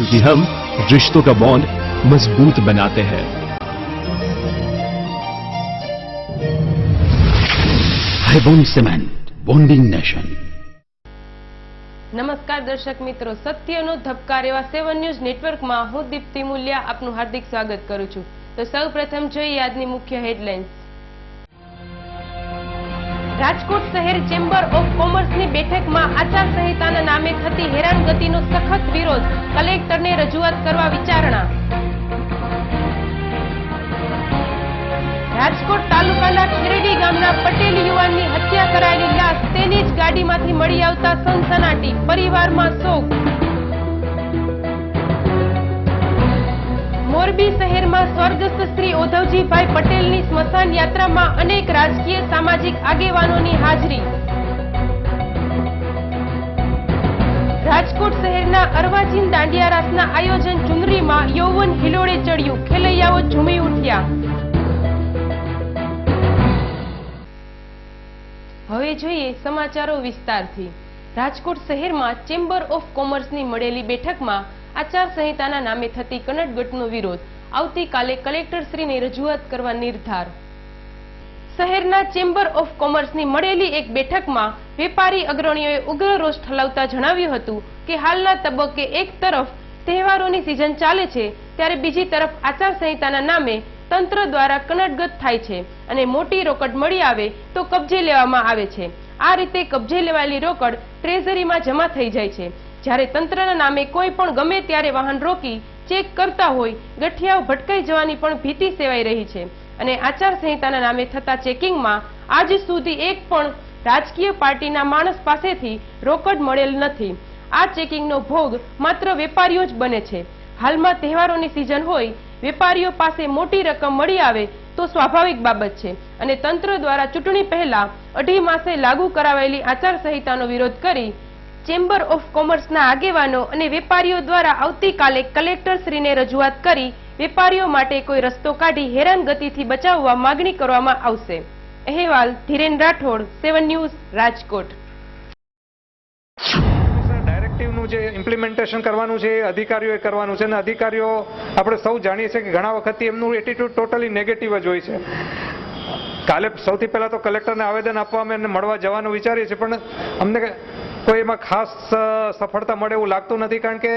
क्योंकि हम रिश्तों का बॉन्ड मजबूत बनाते हैं Haibon Cement, bonding nation. નમસ્કાર દર્શક મિત્રો સત્યનો ધબકાર એવા સેવન ન્યૂઝ નેટવર્કમાં હું દીપ્તિ મુલ્યા આપનું હાર્દિક સ્વાગત કરું છું તો સૌ પ્રથમ જોઈએ આજની મુખ્ય હેડલાઇન્સ રાજકોટ શહેર ચેમ્બર ઓફ કોમર્સની બેઠકમાં આચારસંહિતાના નામે થતી હેરાનગતિનો સખત વિરોધ કલેક્ટરને રજૂઆત કરવા વિચારણા. રાજકોટ તાલુકાના ખેરડી ગામના પટેલ યુવાનની હત્યા કરાયેલી લાશ તેની જ ગાડીમાંથી મળી આવતા સનસનાટી પરિવારમાં શોક. મોરબી શહેરમાં સ્વર્ગસ્થ શ્રી ઓધવજીભાઈ પટેલની સ્મશાન યાત્રામાં અનેક રાજકીય સામાજિક આગેવાનોની હાજરી. રાજકોટ શહેરના અરવાચીન દાંડિયા રાસના આયોજન ચુંદરીમાં યૌવન હિલોળે ચડ્યું, ખેલૈયાઓ ઝૂમી ઉઠ્યા. હવે જોઈએ સમાચારો વિસ્તારથી. રાજકોટ શહેરમાં ચેમ્બર ઓફ કોમર્સની મળેલી બેઠકમાં આચારસંહિતાના નામે થતી કનટગટનો વિરોધ આવતીકાલે કલેક્ટરશ્રીને રજૂઆત કરવા નિર્ધાર. શહેરના ચેમ્બર ઓફ કોમર્સની મળેલી એક બેઠકમાં વેપારી અગ્રણીઓએ ઉગ્ર રોષ ઠલાવતા જણાવ્યું હતું કે હાલના તબક્કે એક તરફ તહેવારોની સિઝન ચાલે છે, ત્યારે બીજી તરફ આચારસંહિતાના નામે તંત્ર દ્વારા કનટગત થાય છે અને મોટી રોકડ મળી આવે તો કબજે લેવામાં આવે છે. આ રીતે કબજે લેવાયેલી રોકડ ટ્રેઝરીમાં જમા થઈ જાય છે. જ્યારે તંત્રના નામે કોઈ પણ ગમે ત્યારે વાહન રોકી, ચેક કરતા હોય, ગઠિયાઓ ભટકાઈ જવાની પણ ભીતિ સેવાઈ રહી છે. અને આચારસંહિતાના નામે થતા ચેકિંગમાં આજ સુધી એક પણ રાજકીય પાર્ટીના માણસ પાસેથી રોકડ મળેલ નથી. આ ચેકિંગનો ભોગ માત્ર વેપારીઓ જ બને છે. હાલમાં તહેવારોની સિઝન હોય, વેપારીઓ પાસે મોટી રકમ મળી આવે તો સ્વાભાવિક બાબત છે. અને તંત્ર દ્વારા ચૂંટણી પહેલા અઢી માસે લાગુ કરાવેલી આચારસંહિતાનો વિરોધ કરી ચેમ્બર ઓફ કોમર્સના આગેવાનો અને વેપારીઓ દ્વારા આવતીકાલે કલેક્ટરશ્રીને રજૂઆત કરી વેપારીઓ માટે કોઈ રસ્તો કાઢી હેરાનગતિથી બચાવવા માગણી કરવામાં આવશે. અહેવાલ Dhiren Rathod, Seven News, Rajkot. Implementation કરવાનું છે એ અધિકારીઓએ કરવાનું છે અને અધિકારીઓ, આપણે સૌ જાણીએ છીએ કે ઘણા વખતથી એમનું એટીટ્યુડ ટોટલી નેગેટિવ જ હોય છે. કાલે સૌથી પહેલા તો કલેક્ટરને આવેદન આપવા અમે મળવા જવાનું વિચારીએ છીએ, પણ અમને કોઈ એમાં ખાસ સફળતા મળે એવું લાગતું નથી કારણ કે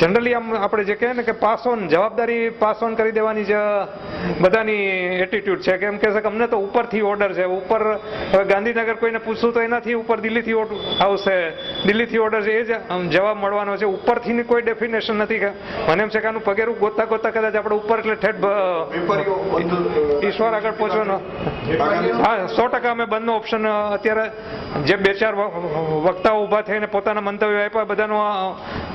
જનરલી આમ આપણે જે કહે ને કે પાસ ઓન જવાબદારી પાસ ઓન કરી દેવાની જ બધાની એટીટ્યુડ છે. કે એમ કહે છે કે અમને તો ઉપરથી ઓર્ડર છે. ઉપર હવે ગાંધીનગર કોઈને પૂછશું તો એનાથી ઉપર દિલ્હીથી આવશે. દિલ્હીથી ઓર્ડર છે. એ જ આમ જવાબ મળવાનો છે. ઉપરથી કોઈ ડેફિનેશન નથી મને એમ છે કે આનું પગેરું ગોતા ગોતા કદાચ આપણે ઉપર એટલે ઠેઠ ઈશ્વર આગળ પહોંચવાનો. હા સો ટકા અમે બંધનો ઓપ્શન અત્યારે જે બે ચાર વક્તાઓ ઊભા થઈને પોતાના મંતવ્ય આપ્યા બધાનું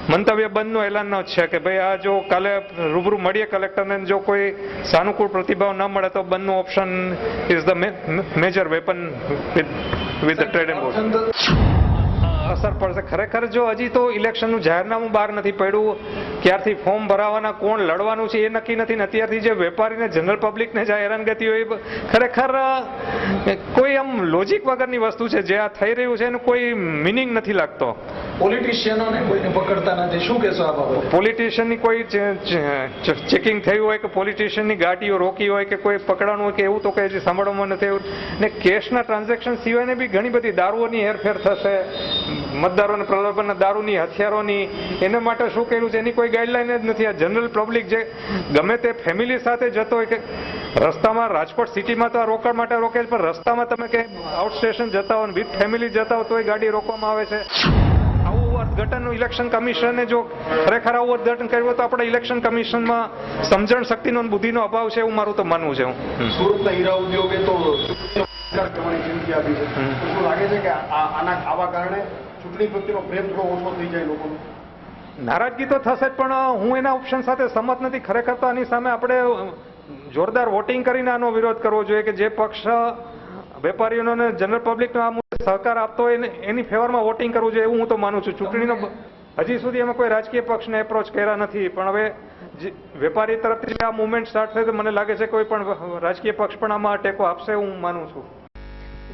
મંતવ્ય બંધનું એલાન જ છે કે ભાઈ આ જો કાલે રૂબરૂ મળીએ કલેક્ટરને જો કોઈ સાનુકૂળ પ્રતિભાવ ન મળે તો બંધનું option is the major weapon with the trade and board અસર પડશે. ખરેખર જો હજી તો ઇલેક્શનનું જાહેરનામું બહાર નથી પડ્યું ક્યારથી ફોર્મ ભરાવાના કોણ લડવાનું છે એ નક્કી નથી. ને અત્યારથી જે વેપારીને જનરલ પબ્લિકને જે હેરાનગતિ હોય ખરેખર કોઈ આમ લોજિક વગરની વસ્તુ છે. જે આ થઈ રહ્યું છે એનું કોઈ મિનિંગ નથી લાગતો. પોલિટિશિયનોને કોઈને પકડતા નથી. શું કહેશો આ બાબતે? પોલિટિશિયનની કોઈ ચેકિંગ થયું હોય કે પોલિટિશિયનની ગાડીઓ રોકી હોય કે કોઈ પકડવાનું હોય કે એવું તો કંઈ સાંભળવામાં નથી આવ્યું. ને કેશના ટ્રાન્ઝેક્શન સિવાયને બી ઘણી બધી દારૂઓની હેરફેર થશે. મતદારોને પ્રલોભનના દારૂની હથિયારોની એના માટે શું કર્યું છે એની કોઈ ગાઈડલાઈન જ નથી. આ જનરલ પબ્લિક જે ગમે તે ફેમિલી સાથે જતો હોય કે રસ્તામાં રાજકોટ સિટીમાં તો આ રોકડ માટે રોકે છે પણ રસ્તામાં તમે ક્યાંય આઉટ સ્ટેશન જતા હો વિથ ફેમિલી જતા હો તોય ગાડી રોકવામાં આવે છે. આવું અર્થઘટનનું ઇલેક્શન કમિશને જો ખરેખર આવું અર્થઘટન કર્યું તો આપણે ઇલેક્શન કમિશનમાં સમજણ શક્તિનો બુદ્ધિનો અભાવ છે એવું મારું તો માનવું છે હું. સુરતના હીરા ઉદ્યોગે તો સરકાર કરવાની ચીમકી આપી છે. શું લાગે છે કે આના આવા કારણે ચૂંટણી પ્રત્યેનો પ્રેમ થોડો ઓછો થઈ જાય લોકોનો. નારાજગી તો થશે જ, પણ હું એના ઓપ્શન સાથે સંમત નથી. ખરેખર તો આની સામે આપણે જોરદાર વોટિંગ કરીને આનો વિરોધ કરવો જોઈએ કે જે પક્ષ વેપારીઓનો જનરલ પબ્લિકનો આ મુદ્દે સહકાર આપતો હોય એને- ફેવરમાં વોટિંગ કરવું જોઈએ એવું હું તો માનું છું. ચૂંટણીનો હજી સુધી અમે કોઈ રાજકીય પક્ષને એપ્રોચ કર્યા નથી, પણ હવે વેપારી તરફથી આ મુવમેન્ટ સ્ટાર્ટ થાય તો મને લાગે છે કોઈ પણ રાજકીય પક્ષ પણ આમાં ટેકો આપશે હું માનું છું.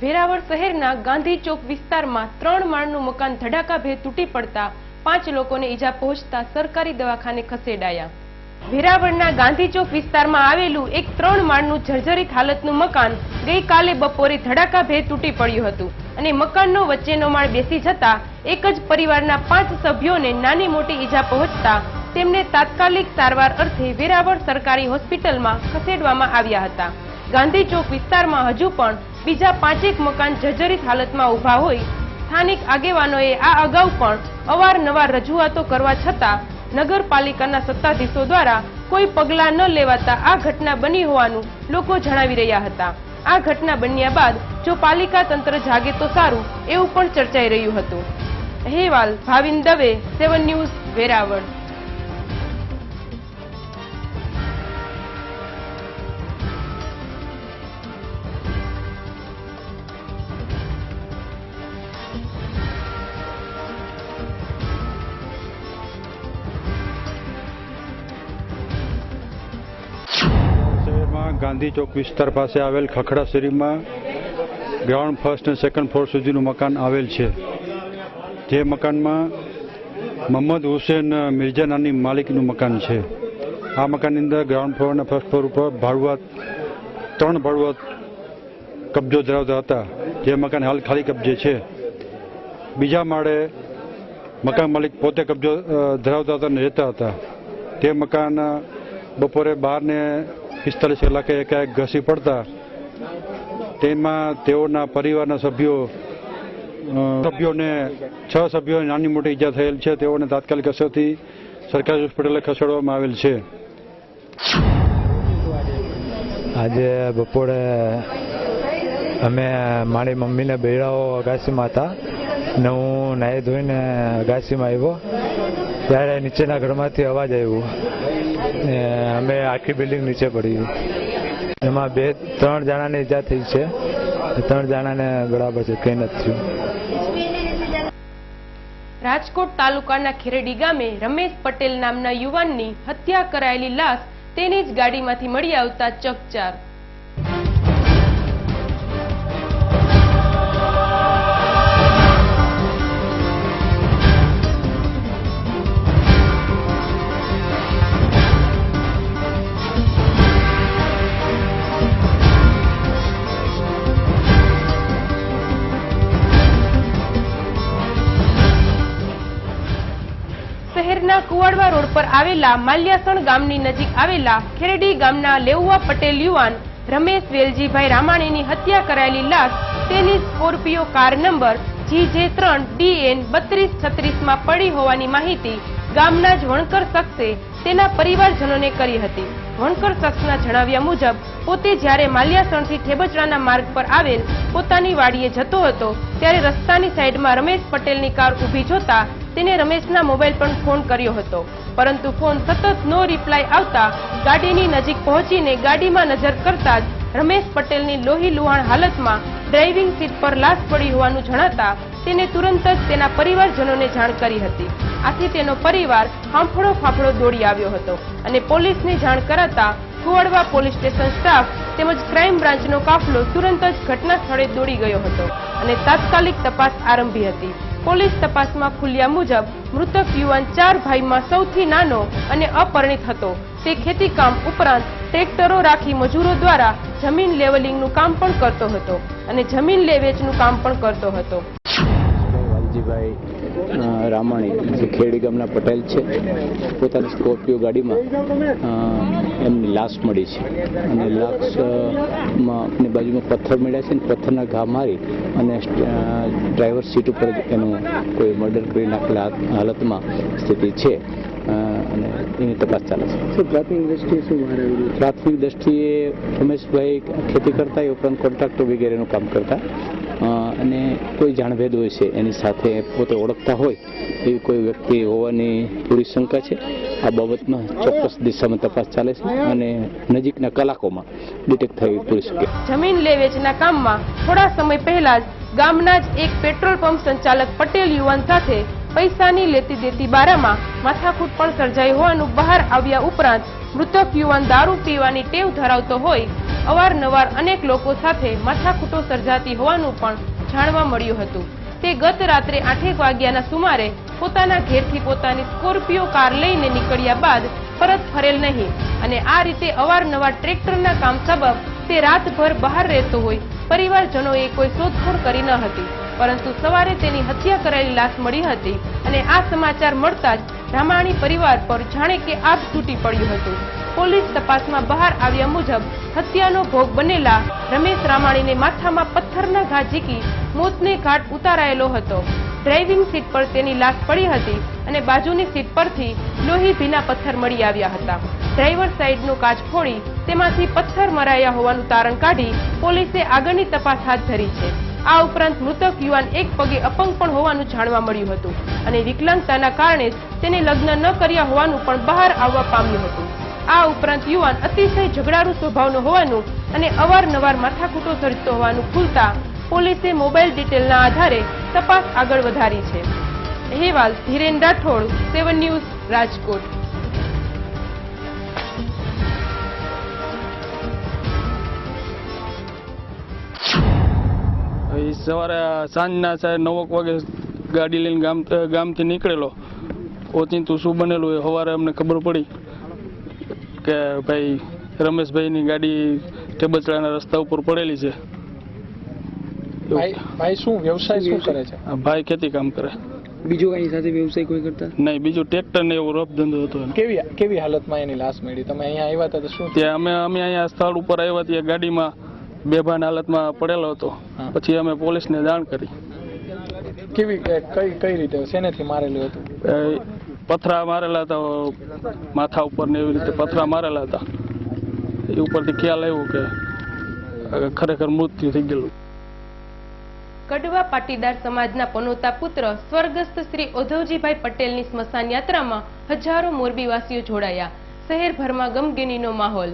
વેરાવળ શહેરના ગાંધી ચોક વિસ્તારમાં ત્રણ માળનું મકાન ધડાકાભેર તૂટી પડતા પાંચ લોકોને ઈજા પહોંચતા સરકારી દવાખાને ખસેડાયા. વેરાવળના ગાંધી ચોક વિસ્તારમાં આવેલું એક ત્રણ માળનું જર્જરિત હાલતનું મકાન ગઈકાલે બપોરે ધડાકાભેર તૂટી પડ્યું હતું અને મકાનનો વચ્ચેનો માળ બેસી જતા એક જ પરિવારના પાંચ સભ્યોને નાની મોટી ઈજા પહોંચતા તેમને તાત્કાલિક સારવાર અર્થે વેરાવળ સરકારી હોસ્પિટલમાં ખસેડવામાં આવ્યા હતા. ગાંધી ચોક વિસ્તારમાં હજુ પણ બીજા પાંચેક મકાન જર્જરિત હાલતમાં ઊભા હોય, સ્થાનિક આગેવાનોએ આ અગાઉ પણ અવારનવાર રજૂઆતો કરવા છતાં નગરપાલિકાના સત્તાધીશો દ્વારા કોઈ પગલાં ન લેવાતા આ ઘટના બની હોવાનું લોકો જણાવી રહ્યા હતા. આ ઘટના બન્યા બાદ જો પાલિકા તંત્ર જાગે તો સારું એવું પણ ચર્ચાઈ રહ્યું હતું. અહેવાલ ભાવિન દવે, સેવન ન્યૂઝ વેરાવળ. ગાંધી ચોક વિસ્તાર પાસે આવેલ ખખડા શેરીમાં ગ્રાઉન્ડ ફર્સ્ટ અને સેકન્ડ ફ્લોર સુધીનું મકાન આવેલ છે. જે મકાનમાં મોહમ્મદ હુસેન મિર્જા નાની માલિકનું મકાન છે. આ મકાનની અંદર ગ્રાઉન્ડ ફ્લોર અને ફર્સ્ટ ફ્લોર ઉપર ભાડુઆત ત્રણ ભાડુઆત કબજો ધરાવતા હતા. જે મકાન હાલ ખાલી કબજે છે. બીજા માળે મકાન માલિક પોતે કબજો ધરાવતા હતા અને રહેતા હતા. તે મકાન બપોરે બારને પિસ્તાલીસ કલાકે એકાએક ઘસી પડતા તેમાં તેઓના પરિવારના સભ્યો સભ્યોને છ સભ્યોને નાની મોટી ઈજા થયેલ છે. તેઓને તાત્કાલિક અસરથી સરકારી હોસ્પિટલે ખસેડવામાં આવેલ છે. આજે બપોરે અમે મારી મમ્મીને બેડાઓ અગાસીમાં હતા ને હું નાહી ધોઈને અગાસીમાં આવ્યો. ત્યારે નીચેના ઘરમાંથી અવાજ આવ્યો. અમે આખી બિલ્ડિંગ નીચે પડી. એમાં બે, ત્રણ જણાને ઈજા થઈ છે. ત્રણ જણાને બરાબર છે, કંઈ નથી થયું. રાજકોટ તાલુકાના ખેરડી ગામે રમેશ પટેલ નામના યુવાનની હત્યા કરાયેલી લાશ તેની જ ગાડીમાંથી મળી આવતા ચકચાર. કુવાડવા રોડ પર આવેલા માલ્યાસણ ગામની નજીક આવેલા ખેરડી ગામના લેઉવા પટેલ યુવાન રમેશ વેલજીભાઈ રામાણીની હત્યા કરાયેલી લાશ તેની સ્કોર્પિયો કાર નંબર જી જે ત્રણ ડીએન બત્રીસ છત્રીસમાં પડી હોવાની માહિતી ગામના જ વણકર શખ્સે તેના પરિવારજનોને કરી હતી. વણકર શખ્સના જણાવ્યા મુજબ, પોતે જ્યારે માલ્યાસણથી ઠેબચડાના માર્ગ પર આવેલ પોતાની વાડીએ જતો હતો, ત્યારે રસ્તાની સાઈડમાં રમેશ પટેલની કાર ઊભી જોતા તેને રમેશના મોબાઈલ પર ફોન કર્યો હતો. પરંતુ ફોન સતત નો રિપ્લાય આવતા ગાડીની નજીક પહોંચીને ગાડીમાં નજર કરતા જ રમેશ પટેલની લોહી લુહાણ હાલતમાં ડ્રાઇવિંગ સીટ પર લાશ પડી હોવાનું જણાતા તેને તુરંત જ તેના પરિવારજનોને જાણ કરી હતી. આથી તેનો પરિવાર હાંફળો ફાફડો દોડી આવ્યો હતો અને પોલીસને જાણ કરાતા કુવાડવા પોલીસ સ્ટેશન સ્ટાફ તેમજ ક્રાઇમ બ્રાન્ચનો કાફલો તુરંત જ ઘટના સ્થળે દોડી ગયો હતો અને તાત્કાલિક તપાસ આરંભી હતી. પોલીસ તપાસમાં ખુલ્યા મુજબ મૃતક યુવાન ચાર ભાઈમાં સૌથી નાનો અને અપરિણિત હતો. તે ખેતીકામ ઉપરાંત ટ્રેક્ટરો રાખી મજૂરો દ્વારા જમીન લેવલિંગનું કામ પણ કરતો હતો અને જમીન લેવેચનું કામ પણ કરતો હતો. અ, રામાણી જે ખેડી ગામના પટેલ છે પોતાની સ્કોર્પિયો ગાડીમાં એમની લાશ મળી છે. અને લાશમાં એમની બાજુમાં પથ્થર મળ્યા છે ને પથ્થરના ઘા મારી અને ડ્રાઈવર સીટ ઉપર જ એનું કોઈ મર્ડર કરી નાખેલા હાલતમાં સ્થિતિ છે. અને એની તપાસ ચાલે છે. પ્રાથમિક દ્રષ્ટિએ શું પ્રાથમિક દ્રષ્ટિએ રમેશભાઈ ખેતી કરતા એ ઉપરાંત કોન્ટ્રાક્ટર વગેરેનું કામ કરતા. અને કોઈ જાણભેદ હોય છે, એની સાથે પોતે ઓળખતા હોય, એવી કોઈ વ્યક્તિ હોવાની પૂરી શંકા છે? આ બાબતમાં ચોક્કસ દિશામાં તપાસ ચાલે છે અને નજીકના કલાકોમાં ડિટેક્ટ થવી પૂરી શકે જમીન લે વેચના કામમાં થોડા સમય પહેલા જ ગામના જ એક પેટ્રોલ પંપ સંચાલક પટેલ યુવાન સાથે પૈસાની લેતી દેતી બારામાં માથાકૂટ પણ સર્જાઈ હોવાનું બહાર આવ્યા ઉપરાંત મૃતક યુવાન દારૂ પીવાની ટેવ ધરાવતો હોય અવારનવાર અનેક લોકો સાથે માથાકૂટો સર્જાતી હોવાનું પણ જાણવા મળ્યું હતું. તે ગત રાત્રે આઠેક વાગ્યાના સુમારે પોતાના ઘેરથી પોતાની સ્કોર્પિયો કાર લઈને નીકળ્યા બાદ પરત ફરેલ નહીં અને આ રીતે અવારનવાર ટ્રેક્ટરના કામ સબબ તે રાતભર બહાર રહેતો હોય, પરિવારજનોએ કોઈ શોધખોળ કરી ન હતી. પરંતુ સવારે તેની હત્યા કરાયેલી લાશ મળી હતી અને આ સમાચાર મળતા જ રામાણી પરિવાર પર જાણે કે આગ તૂટી પડ્યું હતું. પોલીસ તપાસમાં બહાર આવ્યા મુજબ હત્યાનો ભોગ બનેલા રમેશ રામાણીને માથામાં પથ્થરના ઘા ઝીકી મોતને ઘાટ ઉતારાયેલો હતો. ડ્રાઇવિંગ સીટ પર તેની લાશ પડી હતી અને બાજુની સીટ પરથી લોહી ભીના પથ્થર મળી આવ્યા હતા. ડ્રાઈવર સાઈડનું કાચ ફોડી તેમાંથી પથ્થર મરાયા હોવાનું તારણ કાઢી પોલીસે આગળની તપાસ હાથ ધરી છે. આ ઉપરાંત મૃતક યુવાન એક પગે અપંગ પણ હોવાનું જાણવા મળ્યું હતું અને વિકલાંગતાના કારણે તેને લગ્ન ન કર્યા હોવાનું પણ બહાર આવવા પામ્યું હતું. આ ઉપરાંત યુવાન અતિશય ઝઘડારૂ સ્વભાવનો હોવાનું અને અવારનવાર માથાકૂટો સર્જતો હોવાનું ખુલતા પોલીસે મોબાઈલ ડિટેલના આધારે તપાસ આગળ વધારી છે. અહેવાલ ધીરેન રાઠોડ, સેવન ન્યૂઝ, રાજકોટ. એ સવારે સાંજના સાહેબ નવક વાગે ગાડી લઈને ગામ ગામથી નીકળેલો. ઓચિંતું શું બનેલું એ સવારે અમને ખબર પડી કે ભાઈ રમેશભાઈની ગાડી ટેબચડાના રસ્તા ઉપર પડેલી છે. ભાઈ ભાઈ શું વ્યવસાય શું કરે છે? આ ભાઈ ખેતી કામ કરે. બીજું કઈ સાથે વ્યવસાય કોઈ કરતા? નહીં બીજું ટ્રેક્ટર ને એવો રફ ધંધો હતો કેવી કેવી હાલતમાં એની લાશ મળી? તમે અહીંયા આવ્યા હતા તો શું ત્યાં અમે અમે અહીંયા સ્થળ ઉપર આવ્યા ત્યાં ગાડીમાં બેભાન હાલતમાં પડેલો હતો. પછી અમે પોલીસને જાણ કરી. કેવી કઈ કઈ રીતે? શેનેથી મારેલું હતું? પથરા મારેલા હતા માથા ઉપર ને એવી રીતે પથરા મારેલા હતા. એ ઉપરથી ખ્યાલ આવ્યો કે ખરેખર મૃત્યુ થઈ ગયેલું. કડવા પાટીદાર સમાજના પનોતા પુત્ર સ્વર્ગસ્થ શ્રી ઓધવજીભાઈ પટેલની સ્મશાન યાત્રામાં હજારો મોરબીવાસીઓ જોડાયા. શહેરભરમાં ગમગીનીનો માહોલ.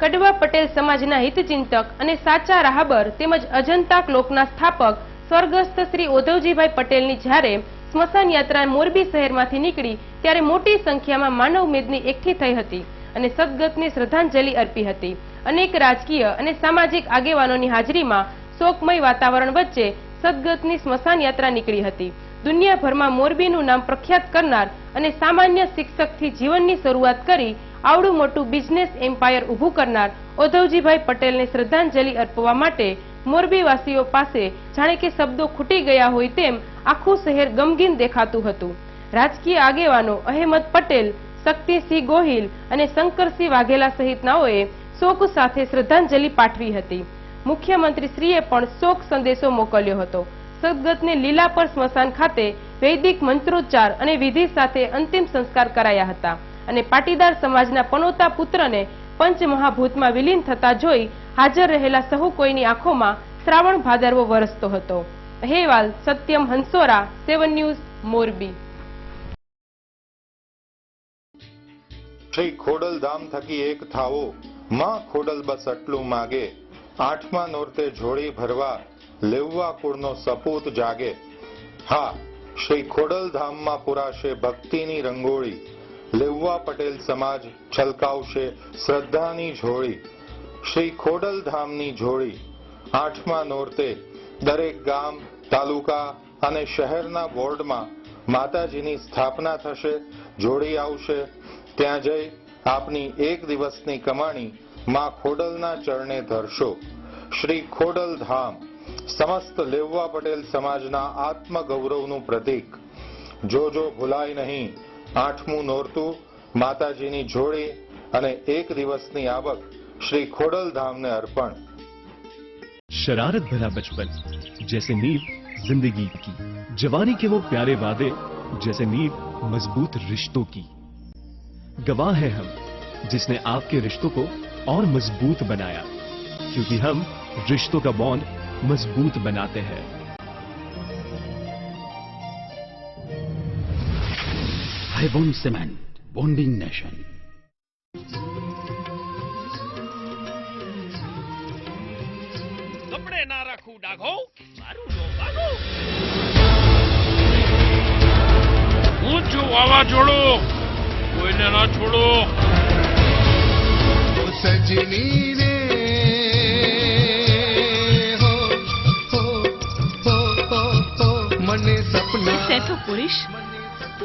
કડવા પટેલ સમાજના હિતચિંતક અને સાચા રાહબર તેમજ અજંતા લોકના સ્થાપક સ્વર્ગસ્થ શ્રી ઓધવજીભાઈ પટેલની જ્યારે સ્મશાન યાત્રા મોરબી શહેરમાંથી નીકળી, ત્યારે મોટી સંખ્યામાં માનવ મેદની એકઠી થઈ હતી અને સદગતને શ્રદ્ધાંજલિ અર્પી હતી. અનેક રાજકીય અને સામાજિક આગેવાનોની હાજરીમાં શોકમય વાતાવરણ વચ્ચે સદગતની સ્મશાન યાત્રા નીકળી હતી. દુનિયાભરમાં મોરબીનું નામ પ્રખ્યાત કરનાર અને સામાન્ય શિક્ષકથી જીવનની શરૂઆત કરી આવડું મોટું બિઝનેસ એમ્પાયર ઊભું કરનાર ઉદ્ધવજીભાઈ પટેલને શ્રદ્ધાંજલિ અર્પવા માટે મોરબીવાસીઓ પાસે જાણે કે શબ્દો ખૂટી ગયા હોય તેમ આખું શહેર ગમગીન દેખાતું હતું. રાજકીય આગેવાનો અહેમદ પટેલ, શક્તિસિંહ ગોહિલ અને શંકરસિંહ વાઘેલા સહિતનાઓએ શોક સાથે શ્રદ્ધાંજલિ પાઠવી હતી. મુખ્યમંત્રીશ્રીએ પણ શોક સંદેશો મોકલ્યો હતો. સદગતને લીલાપર સ્મશાન ખાતે વૈદિક મંત્રોચ્ચાર અને વિધિ સાથે અંતિમ સંસ્કાર કરાયા હતા. અને પાટીદાર સમાજના પનોતા પુત્રને પંચમહાભૂતમાં વિલીન થતા જોઈ હાજર રહેલા સહુ કોઈની આંખોમાં શ્રાવણ ભાદરવો વરસતો હતો. અહેવાલ સત્યમ હંસોરા, સેવન ન્યૂઝ, મોરબી. શ્રી ખોડલધામ થકી એક થાવો. માં ખોડલ બસ આટલું માગે. આઠમા નોરતે જોડી ભરવા, લેવવા કુળનો સપૂત જાગે. હા, શ્રી ખોડલધામમાં પુરાશે ભક્તિની રંગોળી. લેવવા પટેલ સમાજ છલકાવશે શ્રદ્ધાની ઝોળી. શ્રી ખોડલધામની ઝોળી આઠમા નોરતે દરેક ગામ, તાલુકા અને શહેરના વોર્ડમાં માતાજીની સ્થાપના થશે જોડી આવશે. ત્યાં જઈ આપની એક દિવસની કમાણી માં ખોડલના ચરણે ધરશો. શ્રી ખોડલ ધામ સમસ્ત લેવવા પટેલ સમાજના આત્મગૌરવનું પ્રતીક. જોજો ભૂલાય નહીં આઠમું નોરતું માતાજીની જોડી અને એક દિવસની આવક શ્રી ખોડલ ધામને અર્પણ शरारत भरा बचपन जैसे नींव जिंदगी की जवानी के वो प्यारे वादे जैसे नींव मजबूत रिश्तों की गवाह है हम जिसने आपके रिश्तों को और मजबूत बनाया क्योंकि हम रिश्तों का बॉन्ड मजबूत बनाते हैं High-bond cement, bonding nation. કપડે ના રાખું ડાઘો. મારું નો ભાગો હું છું જોડો કોઈને ના છોડો. સજની રે. હો હો હો હો મને સપના સૈફો પૂરી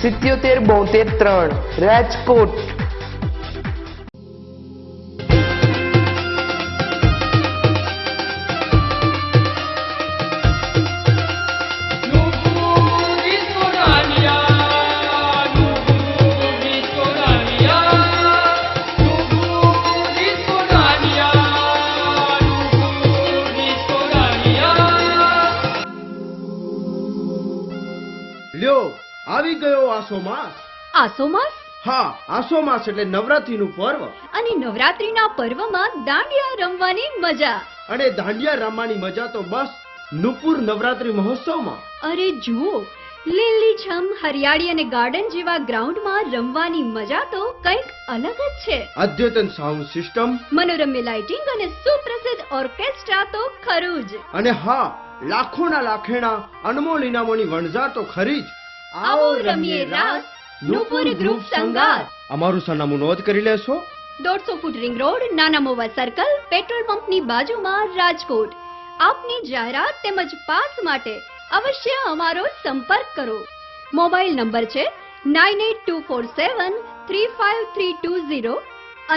સિત્યોતેર બોતેર ત્રણ રાજકોટ. આસો માસ હા આસો માસ એટલે નવરાત્રીનું પર્વ. અને નવરાત્રીના પર્વમાં દાંડિયા રમવાની મજા. અને દાંડિયા રમવાની મજા તો બસ નુપુર નવરાત્રી મહોત્સવમાં. અરે જુઓ લીલીછમ હરિયાળી અને ગાર્ડન જેવા ગ્રાઉન્ડમાં રમવાની મજા તો કંઈક અલગ જ છે. અદ્યતન સાઉન્ડ સિસ્ટમ. મનોરમ્ય લાઇટિંગ અને સુપ્રસિદ્ધ ઓર્કેસ્ટ્રા તો ખરું જ. અને હા લાખોના લાખેણા અનમોલ ઇનામોની વણઝાર તો ખરી જ. આવો રમીએ રાસ. નુપુર ગ્રુપ સંગાત અમારું સરનામું નોંધ કરી લેશો? દોઢસો ફૂટ રિંગ રોડ નાના મોવા સર્કલ પેટ્રોલ પંપની બાજુમાં રાજકોટ. આપની જાહેરાત તેમજ પાસ માટે અવશ્ય અમારો સંપર્ક કરો. મોબાઈલ નંબર છે nine eight two four seven three five three two zero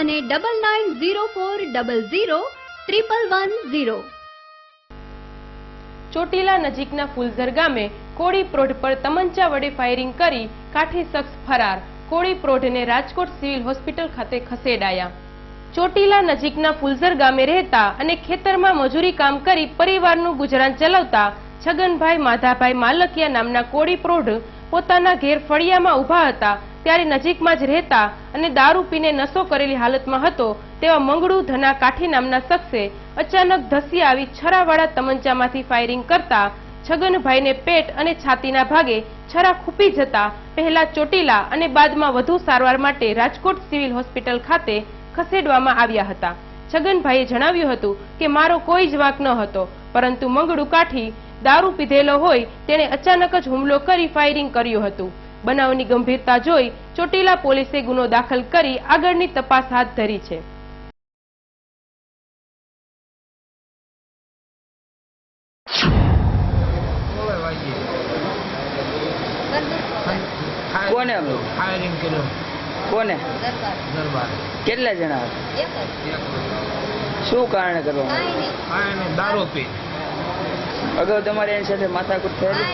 અને double nine zero four double zero triple one zero. Chotila નજીકના ફુલઝર ગામે કોળી પ્રોઢ પર તમંચા વડે ફાયરિંગ કરી કાઠી શખ્સ ફરાર. કોળી પ્રોઢને રાજકોટ સિવિલ હોસ્પિટલ ખાતે ખસેડાયા. ચોટીલા નજીકના ફુલઝર ગામે રહેતા અને ખેતરમાં મજૂરી કામ કરી પરિવારનું ગુજરાન ચલાવતા છગનભાઈ માધાભાઈ માલકિયા નામના કોળી પ્રોઢ પોતાના ઘેર ફળિયામાં ઊભા હતા. ત્યારે નજીકમાં જ રહેતા અને દારૂ પીને નશો કરેલી હાલતમાં હતો, તેવા મંગળુ ધના કાઠી નામના શખ્સે અચાનક ધસી આવી છરાવાળા તમંચામાંથી ફાયરિંગ કરતા છગનભાઈને પેટ અને છાતીના ભાગે છરા ખૂપી જતા પહેલા ચોટીલા અને બાદમાં વધુ સારવાર માટે રાજકોટ સિવિલ હોસ્પિટલ ખાતે ખસેડવામાં આવ્યા હતા. છગનભાઈએ જણાવ્યું હતું કે મારો કોઈ જ વાંક ન હતો, પરંતુ મંગળુ કાઠી દારૂ પીધેલો હોય તેણે અચાનક જ હુમલો કરી ફાયરિંગ કર્યું હતું. બનાવની ગંભીરતા જોઈ ચોટીલા પોલીસે ગુનો દાખલ કરી આગળની તપાસ હાથ ધરી છે. કોને ફાયરિંગ કર્યું. કોને? કેટલા જણા શું કારણે કરવામાં દારૂ પી. અગાઉ તમારે એની સાથે માથાકૂટ થયેલી?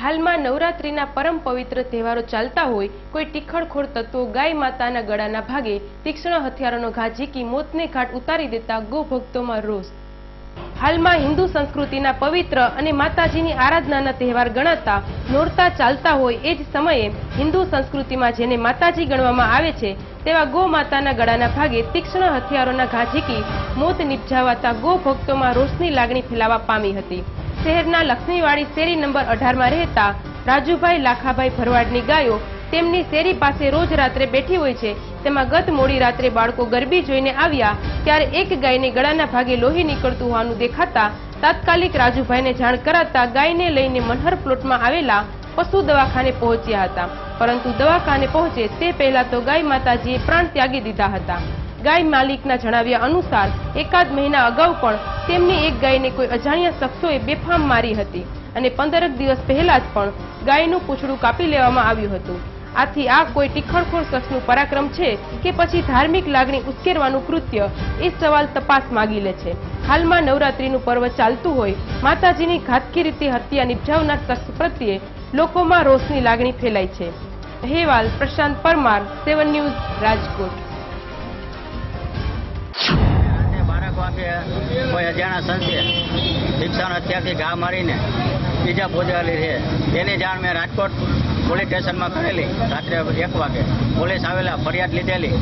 હાલમાં નવરાત્રીના પરમ પવિત્ર તહેવારો ચાલતા હોય, કોઈ ટીખળખોર તત્વો ગાય માતાના ગળાના ભાગે તીક્ષ્ણ હથિયારોનો ઘા ઝીકી મોતને ઘાટ ઉતારી દેતા ગોભક્તોમાં રોષ. હાલમાં હિન્દુ સંસ્કૃતિના પવિત્ર અને માતાજીની આરાધનાના તહેવાર ગણાતા નોરતા ચાલતા હોય એ જ સમયે હિન્દુ સંસ્કૃતિમાં જેને માતાજી ગણવામાં આવે છે, તેવા ગો માતાના ગળાના ભાગે તીક્ષ્ણ હથિયારોના ઘા ઝીકી મોત નિપજાવાતા ગો ભક્તોમાં રોષની લાગણી ફેલાવા પામી હતી. શહેરના લક્ષ્મીવાડી શેરી નંબર અઢારમાં રહેતા રાજુભાઈ લાખાભાઈ ભરવાડની ગાયો તેમની શેરી પાસે રોજ રાત્રે બેઠી હોય છે. તેમાં ગત મોડી રાત્રે બાળકો ગરબી જોઈને આવ્યા ત્યારે એક ગાયને ગળાના ભાગે લોહી નીકળતું હોવાનું દેખાતા તાત્કાલિક રાજુભાઈને જાણ કરાતા ગાયને લઈને મનહર પ્લોટમાં આવેલા પશુ દવાખાને પહોંચ્યા હતા. પરંતુ દવાખાને પહોંચે તે પહેલા તો ગાય માતાજીએ પ્રાણ ત્યાગી દીધા હતા. ગાય માલિકના જણાવ્યા અનુસાર, એકાદ મહિના અગાઉ પણ તેમની એક ગાયને કોઈ અજાણ્યા શખ્સોએ બેફામ મારી હતી અને પંદરક દિવસ પહેલા જ પણ ગાયનું પૂછડું કાપી લેવામાં આવ્યું હતું. આથી આ કોઈ ટીખળખોર શખ્સનું પરાક્રમ છે કે પછી ધાર્મિક લાગણી ઉશ્કેરવાનું કૃત્ય એ સવાલ તપાસ માગી લે છે. હાલમાં નવરાત્રીનું પર્વ ચાલતું હોય, માતાજીની ઘાતકી રીતે હત્યા નિપજાવનાર શખ્સ પ્રત્યે લોકોમાં રોષની લાગણી ફેલાઈ છે. અહેવાલ પ્રશાંત પરમાર, સેવન ન્યૂઝ રાજકોટ. બાળક વાગે કોઈ અજાણા સંશે શિક્ષણ હત્યાથી ઘા મારીને બીજા પહોંચાડેલી છે. તેની જાણ મેં રાજકોટ પોલીસ સ્ટેશનમાં કરેલી રાત્રે એક વાગે. પોલીસ આવેલા, ફરિયાદ લીધેલી.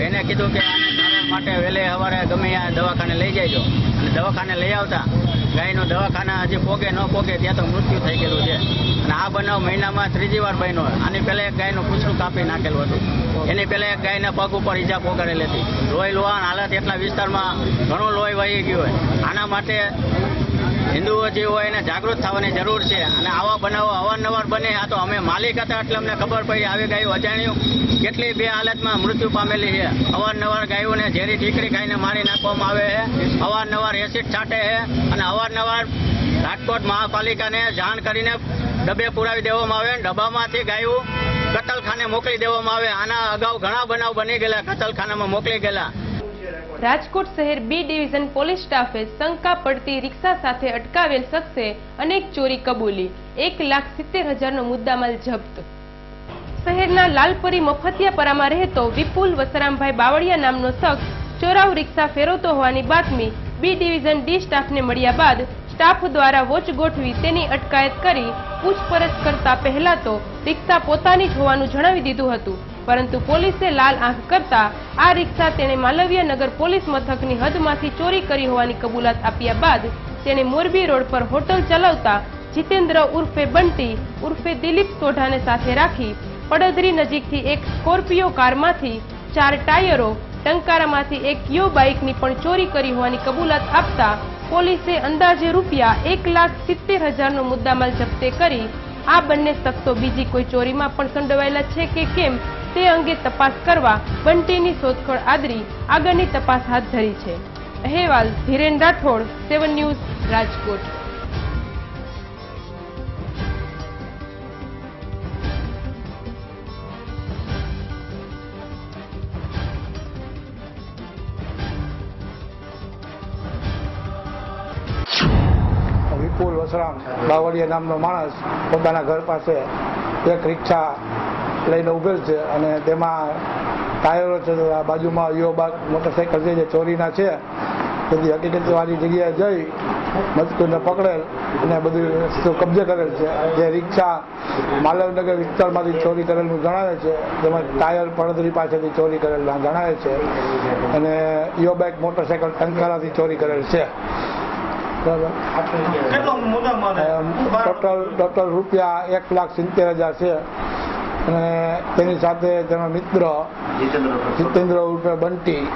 એને કીધું કે માટે વહેલે સવારે ગમે દવાખાને લઈ જજો દવાખાને લઈ આવતા. ગાયનો દવાખાના હજી પોગે ન પોગે ત્યાં તો મૃત્યુ થઈ ગયેલું છે. અને આ બનાવ મહિનામાં ત્રીજી વાર બન્યો. આની પહેલાં એક ગાયનું પૂછડું કાપી નાખેલું હતું. એની પહેલાં એક ગાયના પગ ઉપર ઈજા પોગાડેલી હતી. લોહી લોહાણ હાલત એટલા વિસ્તારમાં ઘણું લોહી વહી ગયું હોય. આના માટે હિન્દુઓ જે હોય એને જાગૃત થવાની જરૂર છે અને આવા બનાવો અવારનવાર બને. આ તો અમે માલિક હતા એટલે અમને ખબર પડી આવી ગાયું અજાણ્યું. કેટલી બે હાલતમાં મૃત્યુ પામેલી છે. અવારનવાર ગાયોને ઝેરી ઠીકરી ખાઈને મારી નાખવામાં આવે છે. અવારનવાર એસિડ છાંટે છે અને અવારનવાર રાજકોટ મહાપાલિકાને જાણ કરીને ડબ્બે પુરાવી દેવામાં આવે. ડબ્બામાંથી ગાયું કતલખાને મોકલી દેવામાં આવે. આના અગાઉ ઘણા બનાવ બની ગયેલા. કતલખાનામાં મોકલી ગયેલા. રાજકોટ શહેર બી ડિવિઝન પોલીસ સ્ટાફે શંકા પડતી રિક્ષા સાથે અટકાવેલ શખ્સે અનેક ચોરી કબૂલી. એક લાખ સિત્તેર હજારનો મુદ્દામાલ જપ્ત. શહેરના લાલપરી મફતિયાપરામાં રહેતો વિપુલ વસરામભાઈ બાવળિયા નામનો શખ્સ ચોરાવ રિક્ષા ફેરવતો હોવાની બાતમી બી ડિવિઝન ડી સ્ટાફને મળ્યા બાદ સ્ટાફ દ્વારા વોચ ગોઠવી તેની અટકાયત કરી પૂછપરછ કરતા પહેલા તો રિક્ષા પોતાની જ હોવાનું જણાવી દીધું હતું. પરંતુ પોલીસે લાલ આંખ કરતા આ રિક્ષા તેણે માલવીય નગર પોલીસ મથકની હદમાંથી ચોરી કરી હોવાની કબૂલાત આપ્યા બાદ તેણે મોરબી રોડ પર હોટલ ચલાવતા જીતેન્દ્ર ઉર્ફે બંટી, ઉર્ફે દિલીપ સોઢાને સાથે રાખી પડદરી નજીકથી એક સ્કોર્પિયો કારમાંથી ચાર ટાયરો, ટંકારામાંથી એક યો બાઇકની પણ ચોરી કરી હોવાની કબૂલાત આપતા પોલીસે અંદાજે રૂપિયા એક લાખ સિત્તેર હજારનો મુદ્દામાલ જપ્તે કરી આ બંને શખ્સો બીજી કોઈ ચોરીમાં પણ સંડોવાયેલા છે કે કેમ? તે અંગે તપાસ કરવા બંટીની શોધખોળ આદરી આગળની તપાસ હાથ ધરી છે. અહેવાલ ધીરેન રાઠોડ, સેવન ન્યૂઝ, રાજકોટ. વિપુલ વસરામ, બાવળિયા નામનો માણસ પોતાના ઘર પાસે એક રિક્ષા લઈને ઉભેલ છે અને તેમાં ટાયરો છે આ બાજુમાં યુવા મોટરસાઇકલ છે જે ચોરીના છે. બધી હકીકતવાળી જગ્યાએ જઈ મજકૂરને પકડેલ અને બધું કબજે કરેલ છે. જે રિક્ષા માલવનગર વિસ્તારમાંથી ચોરી કરેલું જણાવે છે. તેમાં ટાયર પડદરી પાસેથી ચોરી કરેલા જણાવે છે. અને યોબાઇક મોટરસાઇકલ ટંકારાથી ચોરી કરેલ છે. ટોટલ ટોટલ રૂપિયા એક લાખ સિત્તેર હજાર છે. અને તેની સાથે તેનો મિત્ર જીતેન્દ્ર ઉર્ફે બંટી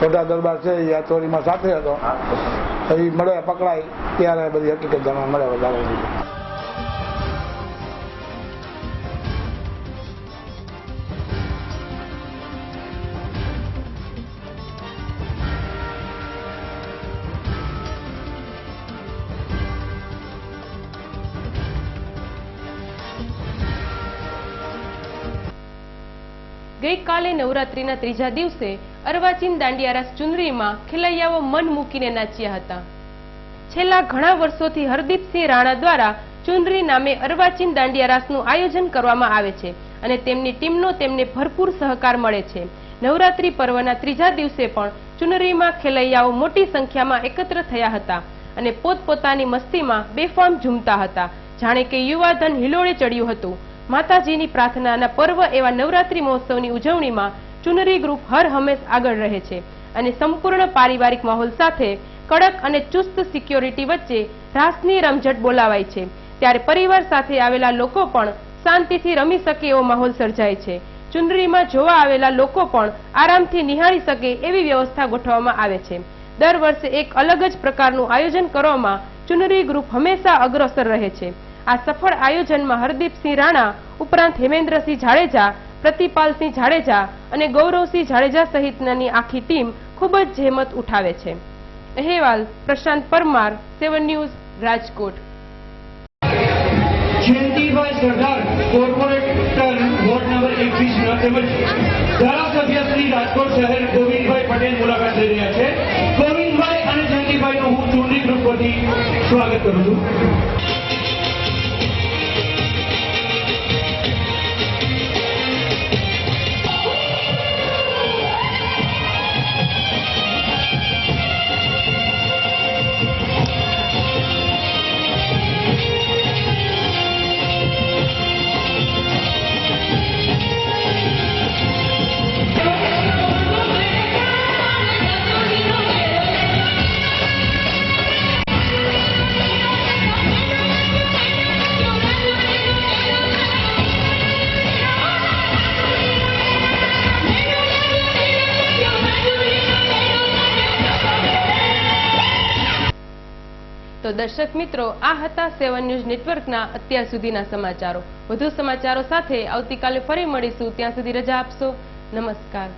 સોઢા દરબાર. છે એ ચોરીમાં સાથે હતો. એ મળે પકડાય ત્યારે બધી હકીકત જાણવા મળે વધારે. ગઈકાલે નવરાત્રીના ત્રીજા દિવસે અર્વાચીન દાંડિયારાસ ચુંદડીમાં ખેલૈયાઓ મન મૂકીને નાચ્યા હતા. છેલ્લા ઘણા વર્ષોથી હરદીપસિંહ રાણા દ્વારા ચુંદડી નામે અર્વાચીન દાંડિયારાસનું આયોજન કરવામાં આવે છે અને તેમની ટીમનો તેમને ભરપૂર સહકાર મળે છે. નવરાત્રી પર્વના ત્રીજા દિવસે પણ ચુનરીમાં ખેલૈયાઓ મોટી સંખ્યામાં એકત્ર થયા હતા અને પોતપોતાની મસ્તીમાં બેફામ ઝૂમતા હતા. જાણે કે યુવાધન હિલોળે ચડ્યું હતું. માતાજીની પ્રાર્થનાના પર્વ એવા નવરાત્રી મહોત્સવની ઉજવણીમાં ચુનરી ગ્રુપ હર હંમેશ આગળ રહે છે અને સંપૂર્ણ પારિવારિક માહોલ સાથે કડક અને ચુસ્ત સિક્યોરિટી વચ્ચે રાસની રમઝટ બોલાવાય છે. ત્યારે પરિવાર સાથે આવેલા લોકો પણ શાંતિથી રમી શકે એવો માહોલ સર્જાય છે. ચુંદડીમાં જોવા આવેલા લોકો પણ આરામથી નિહાળી શકે એવી વ્યવસ્થા ગોઠવવામાં આવે છે. દર વર્ષે એક અલગ જ પ્રકારનું આયોજન કરવામાં ચુનરી ગ્રુપ હંમેશા અગ્રસર રહે છે. આ સફળ આયોજનમાં હરદીપસિંહ રાણા, ઉપરાંત હેમેન્દ્રસિંહ જાડેજા, પ્રતિપાલસિંહ જાડેજા અને ગૌરવસિંહ જાડેજા સહિતનાની આખી ટીમ ખૂબ જ જહેમત ઉઠાવે છે. અહેવાલ પ્રશાંત પરમાર, સેવન ન્યૂઝ, રાજકોટ. સ્વાગત કરું છું. દર્શક મિત્રો, આ હતા સેવન ન્યૂઝ નેટવર્કના અત્યાર સુધીના સમાચારો. વધુ સમાચારો સાથે આવતીકાલે ફરી મળીશું. ત્યાં સુધી રજા આપશો. નમસ્કાર.